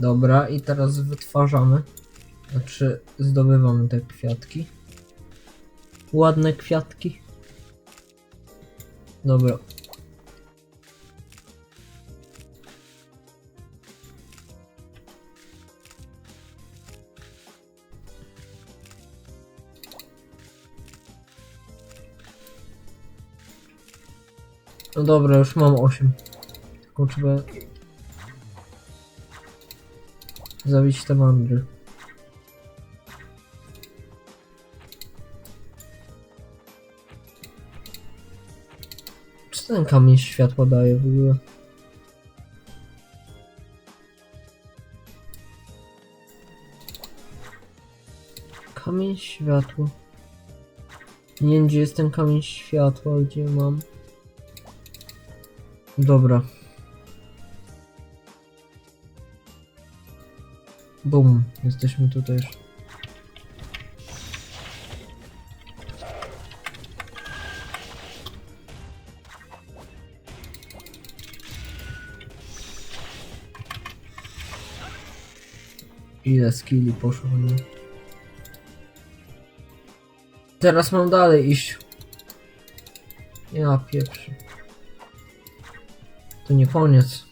Dobra, i teraz wytwarzamy. Znaczy, zdobywamy te kwiatki. Ładne kwiatki. Dobra. No dobra, już mam 8. Tylko trzeba zabić te mandry. Czy ten kamień światła daje w ogóle? Kamień światła. Nie wiem, gdzie jest ten kamień światła, gdzie mam. Dobra. Bum, jesteśmy tutaj już. Ile skilli poszło, nie? Teraz mam dalej iść. Ja pieprzę. To nie koniec.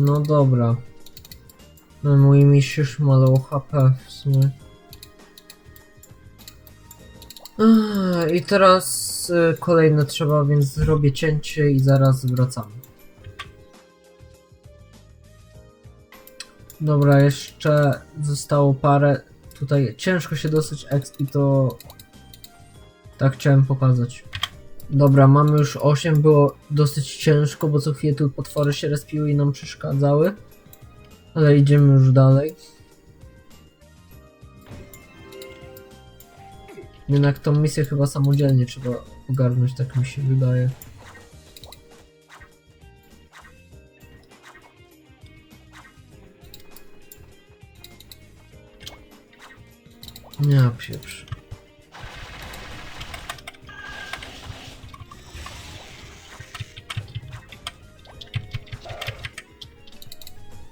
No dobra. No, mój mistrz już ma low HP w sumie. I teraz y, kolejne trzeba, więc zrobię cięcie i zaraz wracamy. Dobra, jeszcze zostało parę. Tutaj ciężko się dosyć expi, to tak chciałem pokazać. Dobra, mamy już 8, było dosyć ciężko, bo co chwilę tu potwory się respiły i nam przeszkadzały. Ale idziemy już dalej. Jednak tą misję chyba samodzielnie trzeba ogarnąć, tak mi się wydaje. Nie, pieprz.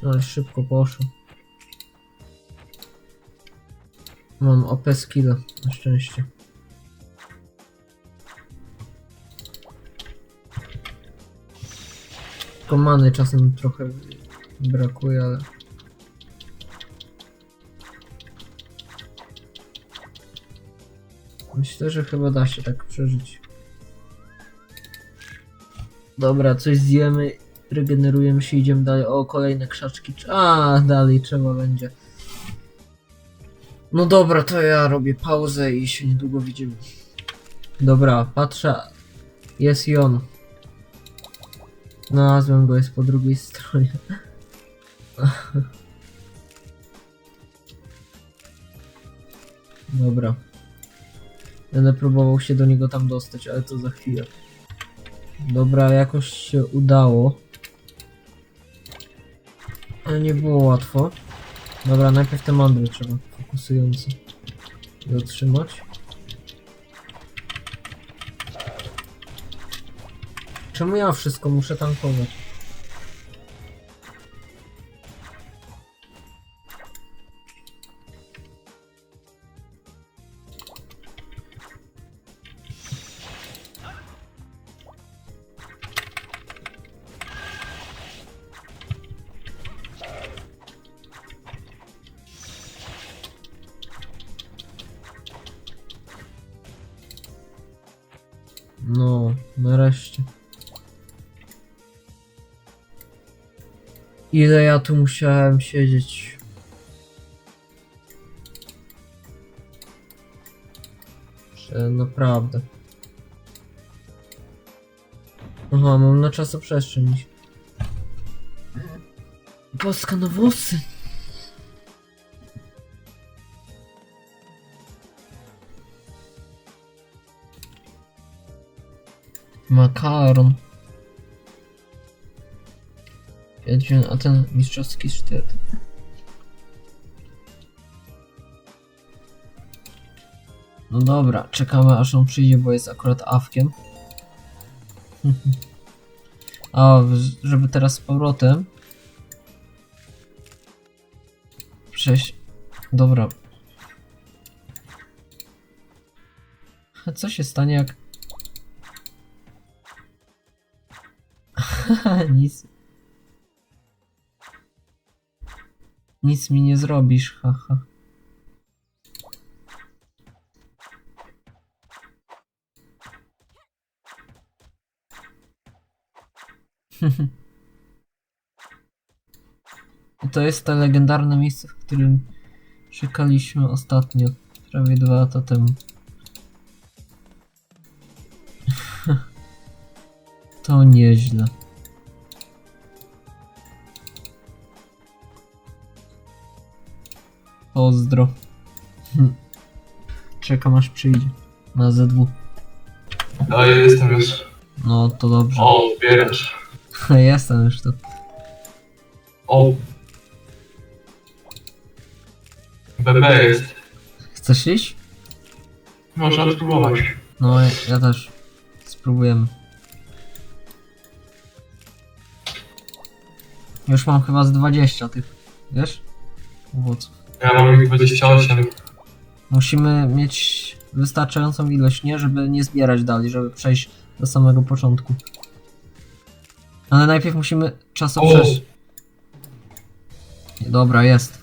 Ale szybko poszło. Mam OP skilla, na szczęście. Tylko many czasem trochę brakuje, ale... Myślę, że chyba da się tak przeżyć. Dobra, coś zjemy, regenerujemy się, idziemy dalej. O, kolejne krzaczki. A, dalej trzeba będzie. No dobra, to ja robię pauzę i się niedługo widzimy. Dobra, patrzę. Jest i on. Znalazłem go, jest po drugiej stronie. Dobra. Będę próbował się do niego tam dostać, ale to za chwilę. Dobra, jakoś się udało. Ale nie było łatwo. Dobra, najpierw te mandry trzeba fokusująco dotrzymać. Czemu ja wszystko muszę tankować? Nareszcie. Ile ja tu musiałem siedzieć? Że naprawdę. Aha, mam na czasoprzestrzeń. Boska na włosy. Makaron. Wiedźmin, a ten mistrzowski sztylet. No dobra, czekamy aż on przyjdzie, bo jest akurat awkiem. A, żeby teraz z powrotem przejść. Dobra. Co się stanie jak... Nic. Nic mi nie zrobisz, haha. To jest to legendarne miejsce, w którym szukaliśmy ostatnio, prawie dwa lata temu. To nieźle. Pozdro. Hm. Czekam aż przyjdzie. Na ZW. No ja jestem już. No to dobrze. O, zbierasz. Jestem już tu. O. BB jest. Chcesz iść? Można spróbować. No, ja, ja też. Spróbujemy. Już mam chyba z 20 tych, wiesz? Owoców. Ja mam ich 28. Musimy mieć wystarczającą ilość, nie? Żeby nie zbierać dalej, żeby przejść do samego początku. Ale najpierw musimy czasu O! przejść. Dobra, jest.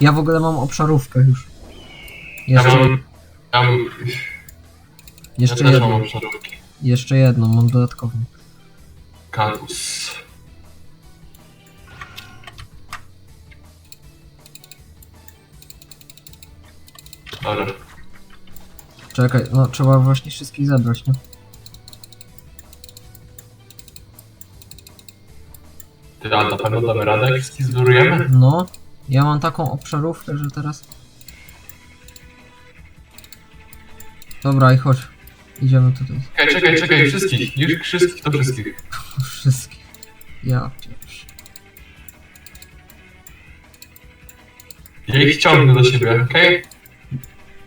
Ja w ogóle mam obszarówkę już. Ja Jeszcze, mam... Ja mam... Ja jeszcze też mam jedną. obszarówki. Jeszcze jedną, mam dodatkową. Kakus. Dobra. Czekaj, no trzeba właśnie wszystkich zebrać, nie? Ty, a na pewno damy radę, jak zbudujemy? No, ja mam taką obszarówkę, że teraz... Dobra, i chodź. Idziemy tutaj. Czekaj, czekaj, czekaj, wszystkich. Już wszystkich to wszystkich. Wszystkich. Ja pierwszy. Ja ich ciągnę do siebie, okej?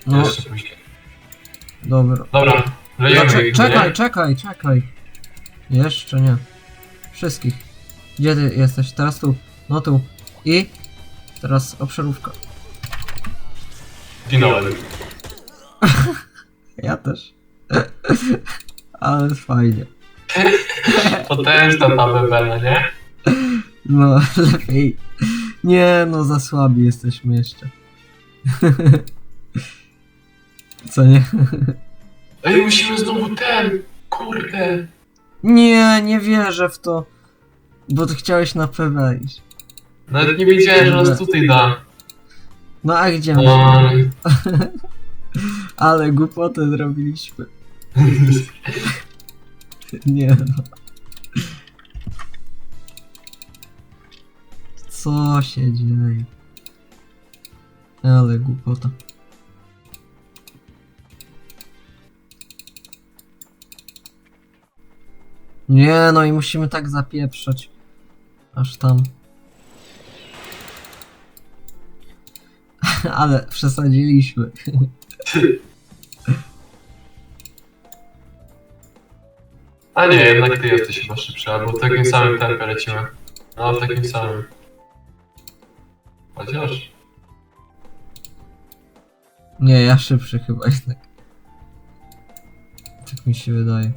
No, Jeszcze później. dobra. Dobra, lejemy cze- ich, czekaj, nie? czekaj, czekaj. Jeszcze nie. Wszystkich. Gdzie ty jesteś? Teraz tu. No tu. I... Teraz obszarówka. Zginąłem. Ja też. Ale fajnie. Potężna ta bebela, nie? No, lepiej. Nie, no za słabi jesteśmy jeszcze. Co nie? Ej, musimy znowu ten! Kurde! Nie, nie wierzę w to. Bo ty chciałeś na PW iść. Nawet nie wiedziałem, że nas tutaj da. No a gdzie? No, Ale głupotę zrobiliśmy. Nie. Co się dzieje? Ale głupota. Nie no i musimy tak zapieprzać. Aż tam. Ale przesadziliśmy. A nie, jednak ty jesteś chyba szybszy, albo w takim samym tempie lecimy. No, w takim samym. Chociaż... Nie, ja szybszy chyba jednak. Tak mi się wydaje.